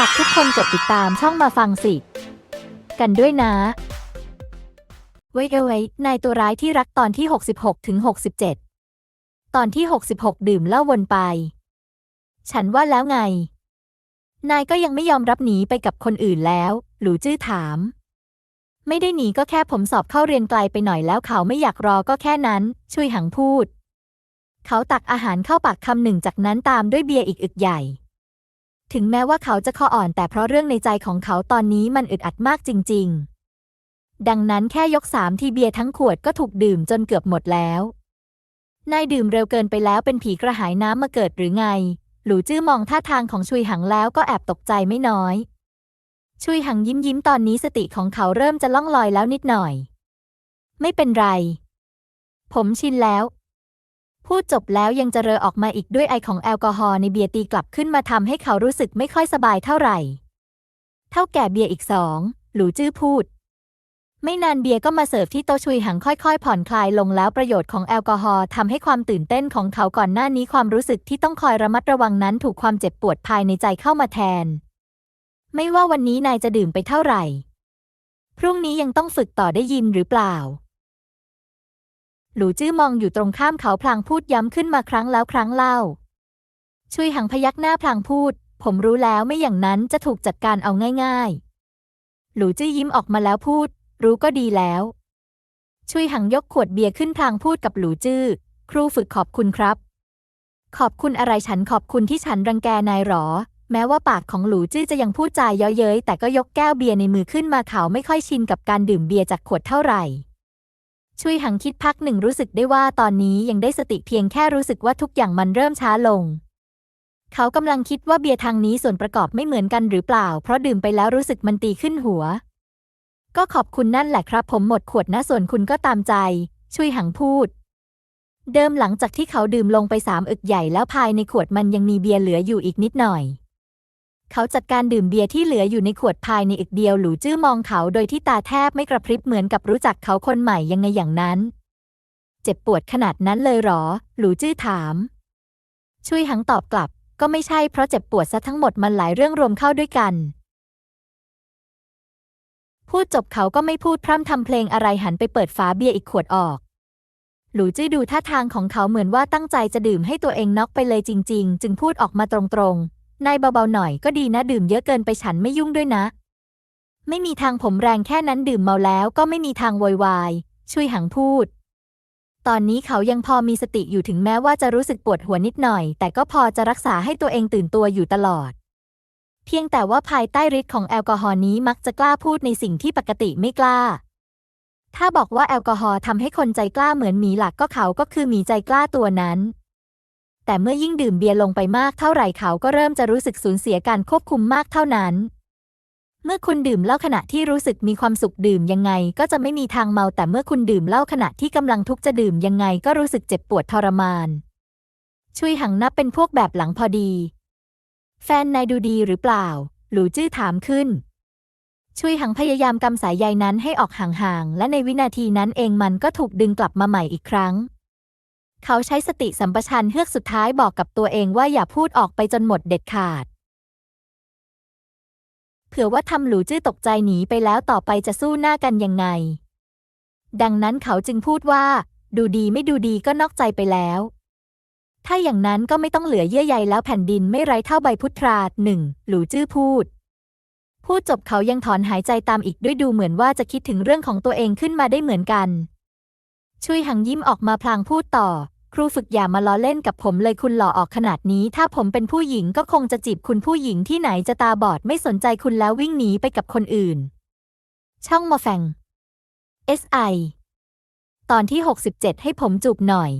ฝากทุกคนกดติดตามช่องมาฟังสิ กันด้วยนะไว้เอาไว้นายตัวร้ายที่รักตอนที่ 66 ถึง 67 ตอนที่ 66 ดื่มเหล้าวนไป ฉันว่าแล้วไง นายก็ยังไม่ยอมรับหนีไปกับคนอื่นแล้ว หลูจื้อถาม ไม่ได้หนีก็แค่ผมสอบเข้าเรียนไกลไปหน่อยแล้วเขาไม่อยากรอก็แค่นั้น ช่วยหังพูด เขาตักอาหารเข้าปากคำหนึ่งจากนั้นตามด้วยเบียร์อีกอึกใหญ่ ถึงแม้ว่าเขาจะคออ่อนแต่เพราะเรื่องในใจของเขาตอนนี้มันอึดอัดมากจริง ๆ ดังนั้นแค่ยกสามทีเบียร์ทั้งขวดก็ถูกดื่มจนเกือบหมดแล้ว นายดื่มเร็วเกินไปแล้วเป็นผีกระหายน้ำมาเกิดหรือไง หลูจื้อมองท่าทางของชุยหังแล้วก็แอบตกใจไม่น้อย ชุยหังยิ้มยิ้มตอนนี้สติของเขาเริ่มจะล่องลอยแล้วนิดหน่อย ไม่เป็นไร ผมชินแล้ว พูดจบแล้วยังจะเรอออกมาอีกด้วยไอของแอลกอฮอล์ในเบียร์ตีกลับขึ้นมาทำให้เขารู้สึกไม่ค่อยสบายเท่าไหร่ เท่าแก่เบียร์อีกสอง หลูจื้อพูด ไม่นานเบียร์ก็มาเสิร์ฟที่โต๊ะชุยหังค่อยๆ ผ่อนคลายลงแล้วประโยชน์ของแอลกอฮอล์ทำให้ความตื่นเต้นของเขาก่อนหน้านี้ความรู้สึกที่ต้องคอยระมัดระวังนั้นถูกความเจ็บปวดภายในใจเข้ามาแทน ไม่ว่าวันนี้นายจะดื่มไปเท่าไหร่ พรุ่งนี้ยังต้องฝึกต่อได้ยินหรือเปล่า หลูจื้อมองอยู่ตรงข้ามเขาพลางพูดย้ำขึ้นมาครั้งแล้วครั้งเล่าชุยหังพยักหน้าพลางพูด ผมรู้แล้วไม่อย่างนั้นจะถูกจัดการเอาง่ายๆ หลูจื้อยิ้มออกมาแล้วพูด รู้ก็ดีแล้วชุยหังยกขวดเบียร์ขึ้นพลางพูดกับหลูจื้อ ครูฝึกขอบคุณครับ ขอบคุณอะไรฉันขอบคุณที่ฉันรังแกนายหรอ แม้ว่าปากของหลูจื้อจะยังพูดจาเย้อเย้ยแต่ก็ยกแก้วเบียร์ในมือขึ้นมาเขาไม่ค่อยชินกับการดื่มเบียร์จากขวดเท่าไหร่ ช่วยหังคิดพักหนึ่งรู้สึกได้ว่าตอนนี้ยังได้สติเพียงแค่รู้สึกว่าทุกอย่างมันเริ่มช้าลง เขากำลังคิดว่าเบียร์ทางนี้ส่วนประกอบไม่เหมือนกันหรือเปล่า เพราะดื่มไปแล้วรู้สึกมันตีขึ้นหัว ก็ขอบคุณนั่นแหละครับผมหมดขวดนะส่วนคุณก็ตามใจ ช่วยหังพูด เดิมหลังจากที่เขาดื่มลงไปสามอึกใหญ่แล้วภายในขวดมันยังมีเบียร์เหลืออยู่อีกนิดหน่อย เขาจัดการดื่มเบียร์ที่เหลืออยู่ในขวดภายในอีกเดียวหลูจื้อมองเขาโดยที่ตาแทบไม่กระพริบเหมือนกับรู้จักเขาคนใหม่ยังไงอย่างนั้น เจ็บปวดขนาดนั้นเลยหรอ หลูจื้อถาม ช่วยหังตอบกลับ ก็ไม่ใช่เพราะเจ็บปวดซะทั้งหมดมันหลายเรื่องรวมเข้าด้วยกัน พูดจบเขาก็ไม่พูดพร่ำทำเพลงอะไรหันไปเปิดฝาเบียร์อีกขวดออกหลูจื้อดูท่าทางของเขาเหมือนว่าตั้งใจจะดื่มให้ตัวเองน็อกไปเลยจริง ๆ จึงพูดออกมาตรงๆ นายเบาๆหน่อยก็ดีนะดื่มเยอะเกินไปฉันไม่ยุ่งด้วยนะ ไม่มีทางผมแรงแค่นั้นดื่มเมาแล้วก็ไม่มีทางโวยวาย ช่วยหังพูด ตอนนี้เขายังพอมีสติอยู่ถึงแม้ว่าจะรู้สึกปวดหัวนิดหน่อย แต่ก็พอจะรักษาให้ตัวเองตื่นตัวอยู่ตลอด เพียงแต่ว่าภายใต้ฤทธิ์ของแอลกอฮอล์นี้มักจะกล้าพูดในสิ่งที่ปกติไม่กล้า ถ้าบอกว่าแอลกอฮอล์ทำให้คนใจกล้าเหมือนหมีหลักก็เขาก็คือหมีใจกล้าตัวนั้น แต่เมื่อยิ่งดื่มเบียร์ลงไปมากเท่าไหร่เขาก็เริ่มจะรู้สึกสูญเสียการควบคุมมากเท่านั้น เมื่อคุณดื่มเหล้าขณะที่รู้สึกมีความสุขดื่มยังไง ก็จะไม่มีทางเมา แต่เมื่อคุณดื่มเหล้าขณะที่กำลังทุกข์จะดื่มยังไงก็รู้สึกเจ็บปวดทรมาน ช่วยหังนับเป็นพวกแบบหลังพอดี แฟนนายดูดีหรือเปล่า หลูจื้อถามขึ้นช่วยหังพยายามกำสายใยนั้นให้ออกห่างๆ และในวินาทีนั้นเองมันก็ถูกดึงกลับมาใหม่อีกครั้ง เขาใช้สติสัมปชัญญะเฮือกสุดท้ายบอกกับตัวเองว่าอย่าพูดออกไปจนหมดเด็ดขาด เผื่อว่าทำหลูจื้อตกใจหนีไปแล้วต่อไปจะสู้หน้ากันยังไง ดังนั้นเขาจึงพูดว่า ดูดีไม่ดูดีก็นอกใจไปแล้ว ถ้าอย่างนั้นก็ไม่ต้องเหลือเยื่อใยแล้วแผ่นดินไม่ไร้เท่าใบพุทราหนึ่งหลูจื้อพูดพูดจบเขายังถอนหายใจตามอีกด้วยดูเหมือนว่าจะคิดถึงเรื่องของตัวเองขึ้นมาได้เหมือนกันช่วยหังยิ้มออกมาพลางพูดต่อ ครูฝึกอย่ามาล้อเล่นกับผมเลยคุณหล่อออกขนาดนี้ ถ้าผมเป็นผู้หญิงก็คงจะจีบคุณผู้หญิงที่ไหนจะตาบอดไม่สนใจคุณแล้ววิ่งหนีไปกับคนอื่น ช่องมาแฟง SI ตอนที่ 67 ให้ผมจูบหน่อย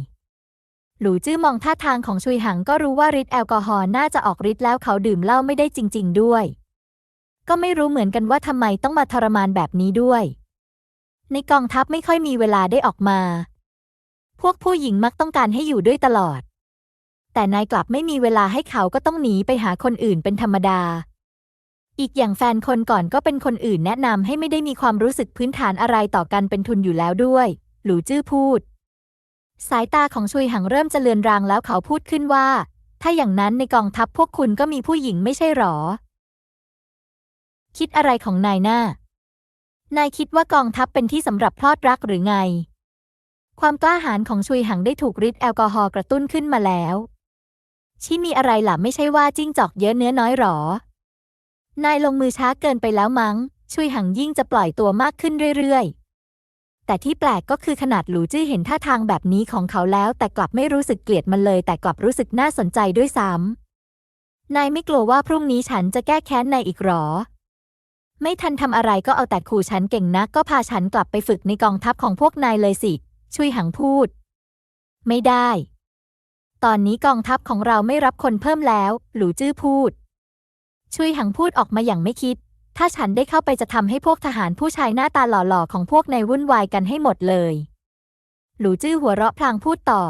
หลูจื้อมองท่าทางของชุยหังก็รู้ว่าฤทธิ์แอลกอฮอล์น่าจะออกฤทธิ์แล้วเขาดื่มเหล้าไม่ได้จริง ๆ ด้วย ก็ไม่รู้เหมือนกันว่าทำไมต้องมาทรมานแบบนี้ด้วย ในกองทัพไม่ค่อยมีเวลาได้ออกมา พวกผู้หญิงมักต้องการให้อยู่ด้วยตลอด แต่นายกลับไม่มีเวลาให้เขาก็ต้องหนีไปหาคนอื่นเป็นธรรมดา อีกอย่างแฟนคนก่อนก็เป็นคนอื่นแนะนำให้ไม่ได้มีความรู้สึกพื้นฐานอะไรต่อกันเป็นทุนอยู่แล้วด้วย หลูจื้อพูด สายตาของชุยหังเริ่มจะเลือนรางแล้วเขาพูดขึ้นว่า ถ้าอย่างนั้นในกองทัพพวกคุณก็มีผู้หญิงไม่ใช่หรอ คิดอะไรของนายหน้านายคิดว่ากองทัพเป็นที่สำหรับพลอดรักหรือไง ความกล้าหาญของชุยหังได้ถูกฤทธิ์แอลกอฮอล์กระตุ้นขึ้นมาแล้ว ชิมีอะไรหล่ะไม่ใช่ว่าจิ้งจอกเยอะเนื้อน้อยหรอ นายลงมือช้าเกินไปแล้วมั้ง ชุยหังยิ่งจะปล่อยตัวมากขึ้นเรื่อยๆ แต่ที่แปลกก็คือขนาดหลูจื้อเห็นท่าทางแบบนี้ของเขาแล้ว แต่กลับไม่รู้สึกเกลียดมันเลย แต่กลับรู้สึกน่าสนใจด้วยซ้ำนายไม่กลัวว่าพรุ่งนี้ฉันจะแก้แค้นนายอีกหรอไม่ทันทำอะไรก็เอาแต่ขู่ฉันเก่งนักก็พาฉันกลับไปฝึกในกองทัพของพวกนายเลยสิ ชุยหังพูด ไม่ได้ ตอนนี้กองทัพของเราไม่รับคนเพิ่มแล้ว หลูจื้อพูด ชุยหังพูดออกมาอย่างไม่คิด ถ้าฉันได้เข้าไปจะทำให้พวกทหารผู้ชายหน้าตาหล่อๆ ของพวกนายวุ่นวายกันให้หมดเลย หลูจื้อหัวเราะพลางพูดต่อ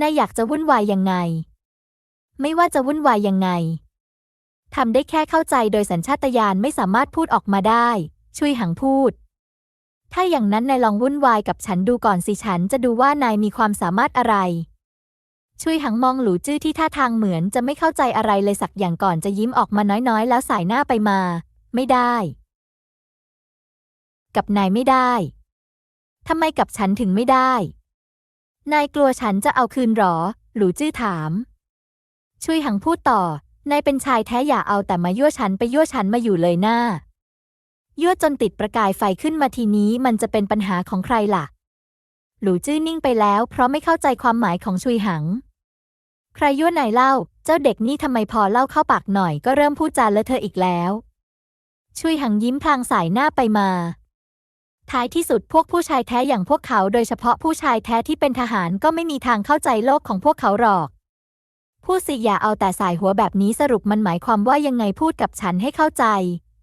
นายอยากจะวุ่นวายยังไง ไม่ว่าจะวุ่นวายยังไงทำได้แค่เข้าใจโดยสัญชาตญาณไม่สามารถพูดออกมาได้ ชุยหังพูด ถ้าอย่างนั้นนายลองวุ่นวายกับฉันดูก่อนสิฉันจะดูว่านายมีความสามารถอะไรชุยหังมองหลูจื้อที่ท่าทางเหมือนจะไม่เข้าใจอะไรเลยสักอย่างก่อนจะยิ้มออกมาน้อยๆ แล้วสายหน้าไปมา ไม่ได้ กับนายไม่ได้ทำไมกับฉันถึงไม่ได้ นายกลัวฉันจะเอาคืนหรอ หลูจื้อถามชุยหังพูดต่อนายเป็นชายแท้อย่าเอาแต่มายั่วฉันไปยั่วฉันมาอยู่เลยหน้า ยั่วจนติดประกายไฟขึ้นมาทีนี้มันจะเป็นปัญหาของใครล่ะ หลูจื้อนิ่งไปแล้ว เพราะไม่เข้าใจความหมายของชุยหัง ใครยั่วนายเล่า เจ้าเด็กนี่ทำไมพอเล่าเข้าปากหน่อยก็เริ่มพูดจาเลอะเทอะอีกแล้ว ชุยหังยิ้มพลางสายหน้าไปมา ท้ายที่สุดพวกผู้ชายแท้อย่างพวกเขาโดยเฉพาะผู้ชายแท้ที่เป็นทหารก็ไม่มีทางเข้าใจโลกของพวกเขาหรอกพูดสิอย่าเอาแต่สายหัวแบบนี้สรุปมันหมายความว่ายังไงพูดกับฉันให้เข้าใจ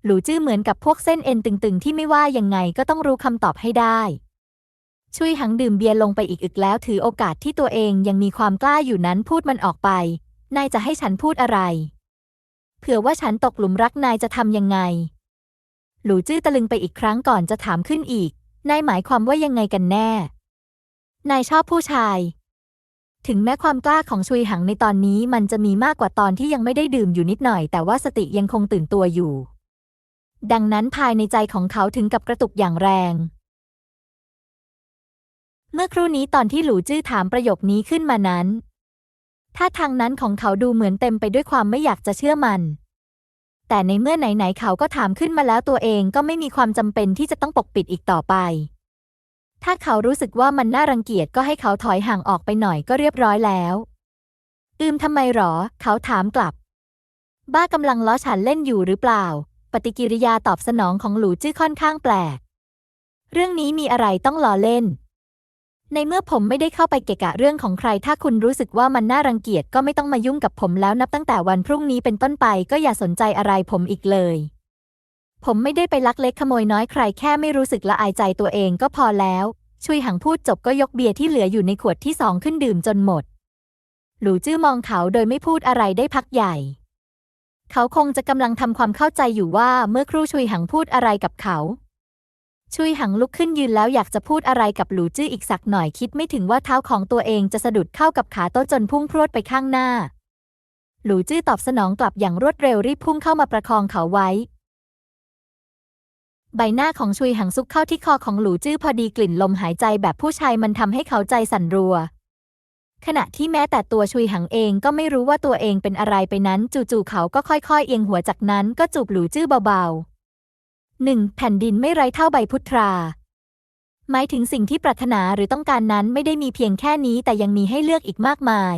หลูจื้อเหมือนกับพวกเส้นเอ็นตึงๆ ที่ไม่ว่ายังไงก็ต้องรู้คำตอบให้ได้ ชุยหังดื่มเบียร์ลงไปอีกอึกแล้วถือโอกาสที่ตัวเองยังมีความกล้าอยู่นั้นพูดมันออกไป นายจะให้ฉันพูดอะไร เผื่อว่าฉันตกหลุมรักนายจะทำยังไง หลูจื้อตะลึงไปอีกครั้งก่อนจะถามขึ้นอีก นายหมายความว่ายังไงกันแน่ นายชอบผู้ชาย ถึงแม้ความกล้าของชุยหังในตอนนี้มันจะมีมากกว่าตอนที่ยังไม่ได้ดื่มอยู่นิดหน่อย แต่ว่าสติยังคงตื่นตัวอยู่ ดังนั้นภายในใจของเขาถึงกับกระตุกอย่างแรง เมื่อครู่นี้ตอนที่หลูจื้อถามประโยคนี้ขึ้นมานั้นท่าทางนั้นของเขาดูเหมือนเต็มไปด้วยความไม่อยากจะเชื่อมัน แต่ในเมื่อไหนๆเขาก็ถามขึ้นมาแล้วตัวเองก็ไม่มีความจำเป็นที่จะต้องปกปิดอีกต่อไป ถ้าเขารู้สึกว่ามันน่ารังเกียจก็ให้เขาถอยห่างออกไปหน่อยก็เรียบร้อยแล้ว อืมทำไมหรอ เขาถามกลับ บ้ากำลังล้อฉันเล่นอยู่หรือเปล่า ปฏิกิริยาตอบสนองของหลูจื้อค่อนข้างแปลก เรื่องนี้มีอะไรต้องล้อเล่น ในเมื่อผมไม่ได้เข้าไปเกะกะเรื่องของใคร ถ้าคุณรู้สึกว่ามันน่ารังเกียจก็ไม่ต้องมายุ่งกับผมแล้วนับตั้งแต่วันพรุ่งนี้เป็นต้นไปก็อย่าสนใจอะไรผมอีกเลย ผมไม่ได้ไปลักเล็กขโมยน้อยใครแค่ไม่รู้สึกละอายใจตัวเองก็พอแล้วชุยหังพูดจบก็ยกเบียร์ที่เหลืออยู่ในขวดที่สองขึ้นดื่มจนหมด หลูจื้อมองเขาโดยไม่พูดอะไรได้พักใหญ่ เขาคงจะกำลังทำความเข้าใจอยู่ว่าเมื่อครู่ชุยหังพูดอะไรกับเขา ชุยหังลุกขึ้นยืนแล้วอยากจะพูดอะไรกับหลูจื้ออีกสักหน่อยคิดไม่ถึงว่าเท้าของตัวเองจะสะดุดเข้ากับขาโต๊ะจนพุ่งพรวดไปข้างหน้า หลูจื้อตอบสนองกลับอย่างรวดเร็วรีบพุ่งเข้ามาประคองเขาไว้ ใบหน้าของชุยหังซุกเข้าที่คอของหลูจื้อพอดีกลิ่นลมหายใจแบบผู้ชายมันทำให้เขาใจสั่นรัว ขณะที่แม้แต่ตัวชุยหังเองก็ไม่รู้ว่าตัวเองเป็นอะไรไปนั้น จู่ๆเขาก็ค่อยๆ เอียงหัวจากนั้นก็จูบหลูจื้อเบาๆหนึ่งแผ่นดินไม่ไร้เท่าใบพุทรา หมายถึงสิ่งที่ปรารถนาหรือต้องการนั้นไม่ได้มีเพียงแค่นี้แต่ยังมีให้เลือกอีกมากมาย